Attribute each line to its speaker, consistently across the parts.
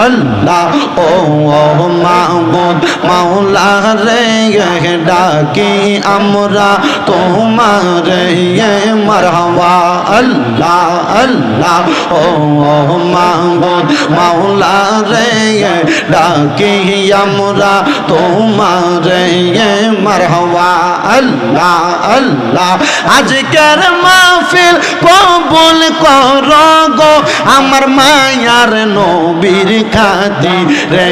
Speaker 1: আল্লাহ ও মাহবুদ মাওলা রে ডাকি আমরা তোমার মারহাবা আল্লাহ আল্লাহ ও মাহবুদ মাওলা রে ডাকি আমরা তোমার মারহাবা আল্লাহ আল্লাহ আজকের মাহফিল কবুল কর গো আমার মায়ার নবীর খাতি রে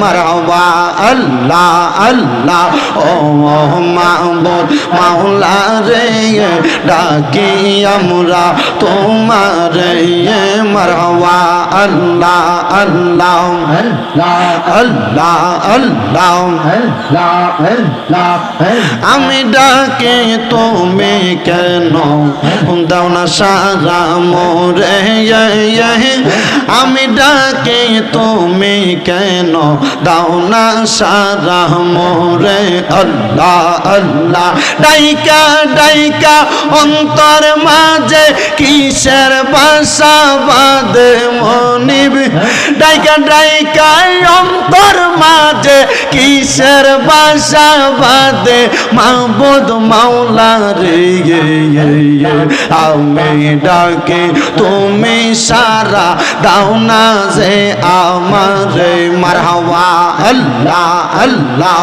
Speaker 1: মারবা আল্লাহ আল্লাহ, ও মাহবুদ মাওলা রে ডাকি আমরা তোমার মারবা আল্লাহ আল্লাহ আল্লাহ আল্লাহ, আমি ডাকে তুমি কেন? দাও না সারা মোরে আমি ডাকে, তুমি কেন দাও না সারা মোরে আল্লাহ আল্লাহ। ডাইকা ডাইকা, অন্তর মাঝে কিসের বাসা বাদে মনিব? ডাইকা ডাইকা, অন্তর মাঝে কিসের বাসা বাদে মাহবুদ মাওলা রে আমি ডাকে, তুমি সারা দাও না যে আমার। মারহাওয়া আল্লাহ আল্লাহ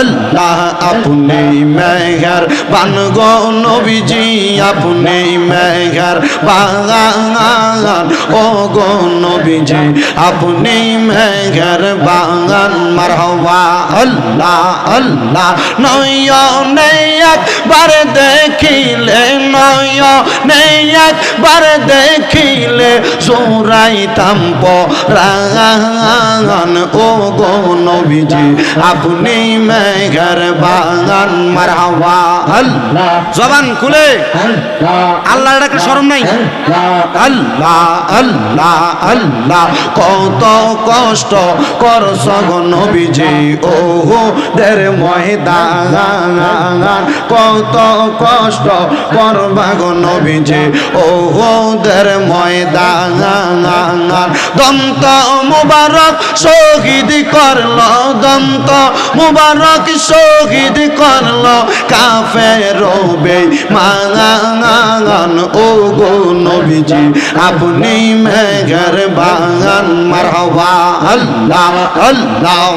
Speaker 1: আল্লাহ। আপনি মেঘর বান গো নবীজি, আপনি মেঘর বাগান ও গো নবীজি, আপনি মেঘর বাগান মারহাওয়া আল্লাহ আল্লাহ। নয়নে একবার দেখিলে, নয়নে একবার দেখিলে জোরাইতাম পরান ও গো নবীজি, আপনি মেঘর বাগান মারহাওয়া আল্লাহ। জবান খুলে। আল্লাহ ডাকে শরম নাই। আল্লাহ আল্লাহ আল্লাহ। কত কষ্ট করছ গো নবীজি। ও দের ময়দান, কত কষ্ট করবা গো নবীজি ও দের ময়দান। দন্ত মুবারক শহীদ করল, দন্ত মুবারক শহীদ করল কাফে রবে মাগান ও গো নবীজি আপনি মেঘর বাগান, মারহাবা, আল্লাহ আল্লাহ।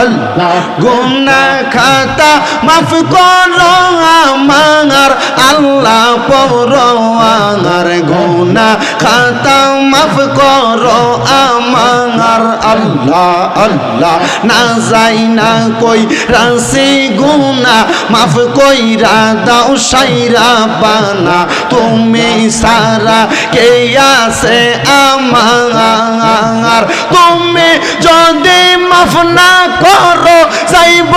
Speaker 1: আল্লাহ গুনা খাতা, মাফ করো আমার, আল্লাহ পরোয়ার গুনা খাতা, মাফ করো আমার, আল্লাহ আল্লাহ। না যাই না কই রাসি গুনা, মাফ কইরা দাও সাইরা বানা। তুমি সারা কে আছে আমার? তুমি যদি মাফ না করো, চাইব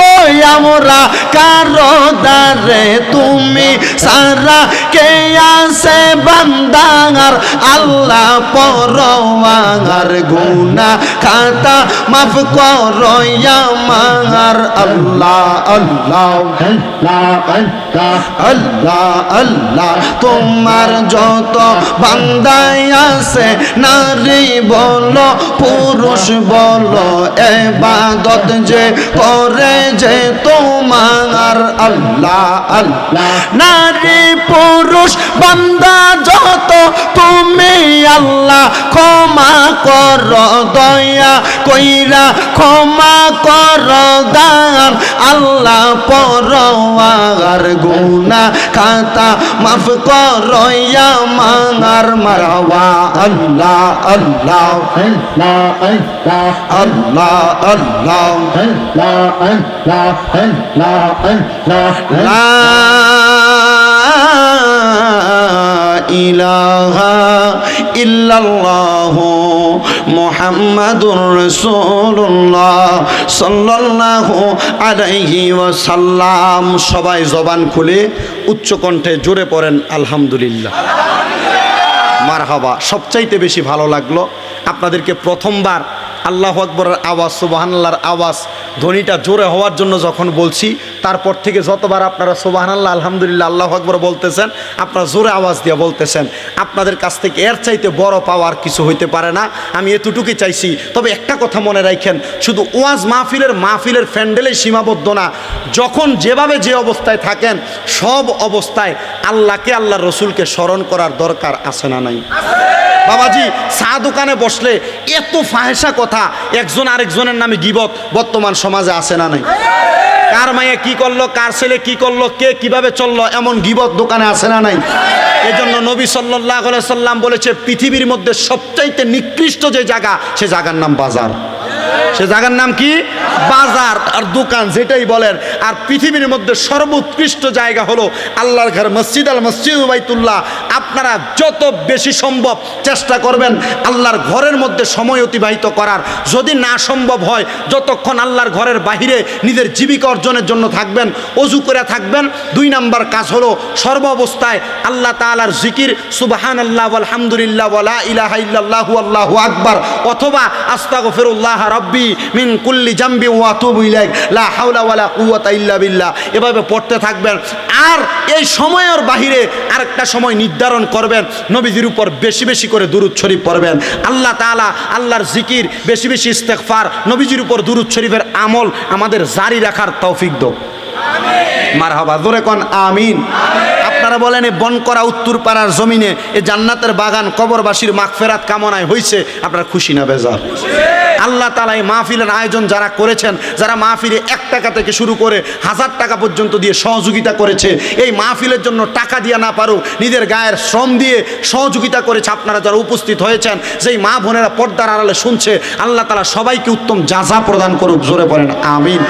Speaker 1: আমরা কারও দারে তুমি সারা কে আছে আল্লাহ পরওয়ার গুনা খাতা মাফ করো আমার আল্লাহ আল্লাহ আল্লাহ আল্লাহ তোমার যত বান্দায় আছে নারী বলো পুরুষ বলো এবাদত যে করে যে তোমার আল্লাহ আল্লাহ নারী পুরুষ বান্দা যত তুমি আল্লাহ ক্ষমা কর দয়া কইরা ক্ষমা কর দান আল্লাহ পরওয়ার গুনা খাতা মাফ কর মাঙার মারওয়া আল্লাহ আল্লাহ আল্লাহ আল্লাহ লা ইলাহা ইল্লাল্লাহ মুহাম্মাদুর রাসূলুল্লাহ সাল্লাল্লাহু আলাইহি ওয়াসাল্লাম। সবাই জবান খুলে উচ্চ কণ্ঠে জোরে পড়েন, আলহামদুলিল্লাহ। মারহাবা, সবচাইতে বেশি ভালো লাগল। আপনাদেরকে প্রথমবার আল্লাহ আকবরের আওয়াজ সুবাহান্লার আওয়াজ ধ্বনিটা জোরে হওয়ার জন্য যখন বলছি, তারপর থেকে যতবার আপনারা সুবাহান্লাহ আলহামদুলিল্লাহ, আল্লাহ আকবর বলতেছেন, আপনারা জোরে আওয়াজ দিয়ে বলতেছেন। আপনাদের কাছ থেকে এর চাইতে বড় পাওয়ার কিছু হইতে পারে না। আমি এতটুকুই চাইছি, তবে একটা কথা মনে রাখেন, শুধু ওয়াজ মাহফিলের মাহফিলের ফ্যান্ডেলে সীমাবদ্ধ না। যখন যেভাবে যে অবস্থায় থাকেন, সব অবস্থায় আল্লাহকে আল্লাহ রসুলকে স্মরণ করার দরকার আছে না নাই? বাবাজি, চা দোকানে বসলে এত ফাহেসা কথা, একজন আরেকজনের নামে গিবত বর্তমান সমাজে আসে না নাই? কার মায়ে কি করল, কার ছেলে কি করল, কে কীভাবে চলল, এমন গিবত দোকানে আসে না নাই? এজন্য নবী সাল্লাহ সাল্লাম বলেছে, পৃথিবীর মধ্যে সবচাইতে নিকৃষ্ট যে জায়গা, সে জায়গার নাম বাজার। সে জায়গার নাম কি? বাজার আর দোকান যেটাই বলেন। আর পৃথিবীর মধ্যে সর্বোৎকৃষ্ট জায়গা হলো আল্লাহর ঘর, মসজিদ আল মসজিদ বাইতুল্লাহ আপনারা যত বেশি সম্ভব চেষ্টা করবেন আল্লাহর ঘরের মধ্যে সময় অতিবাহিত করার। যদি না সম্ভব হয়, যতক্ষণ আল্লাহর ঘরের বাহিরে নিজের জীবিকা অর্জনের জন্য থাকবেন, অজু করে থাকবেন, দুই নাম্বার কাজ হলো সর্ব অবস্থায় আল্লাহ তাআলার জিকির সুবাহান আল্লাহ আলহামদুলিল্লাহ ইলাহা ইল্লাল্লাহু আল্লাহু আকবার। অথবা আস্তাগফিরুল্লাহ রাব্বি মিন কুল্লি জাম্বি ওয়া আতুবু ইলাইক লা হাওলা ওয়ালা কুওয়াতা ইল্লা বিল্লাহ। এভাবে পড়তে থাকবেন। আর এই সময়ের বাহিরে আরেকটা সময় নির্ধারণ করবেন। নবীজির উপর বেশি বেশি করে দুরুদ শরীফ পড়বেন। আল্লাহ তাআলা আল্লাহর জিকির বেশি বেশি ইস্তেগফার নবীজির উপর দুরুদ শরীফের আমল আমাদের জারি রাখার তৌফিক দাও মারহাবা জোরে কন আমিন। আপনারা বলেন করা উত্তর পাড়ার জমিনে, এ জান্নাতের বাগান, কবরবাসীর মাগফেরাত কামনায় হয়েছে আপনার খুশি না, বেজার? আল্লাহ তালা এই মাহফিলের আয়োজন যারা করেছেন, যারা মাহফিলে এক টাকা থেকে শুরু করে হাজার টাকা পর্যন্ত দিয়ে সহযোগিতা করেছে, এই মাহফিলের জন্য টাকা দিয়ে না পারুক, নিজের গায়ের শ্রম দিয়ে সহযোগিতা করেছে আপনারা যারা উপস্থিত হয়েছেন, যেই মা বোনেরা পর্দার আড়ালে শুনছে, আল্লাহ তালা সবাইকে উত্তম যাজা প্রদান করুক, জোরে পড়েন আমিন।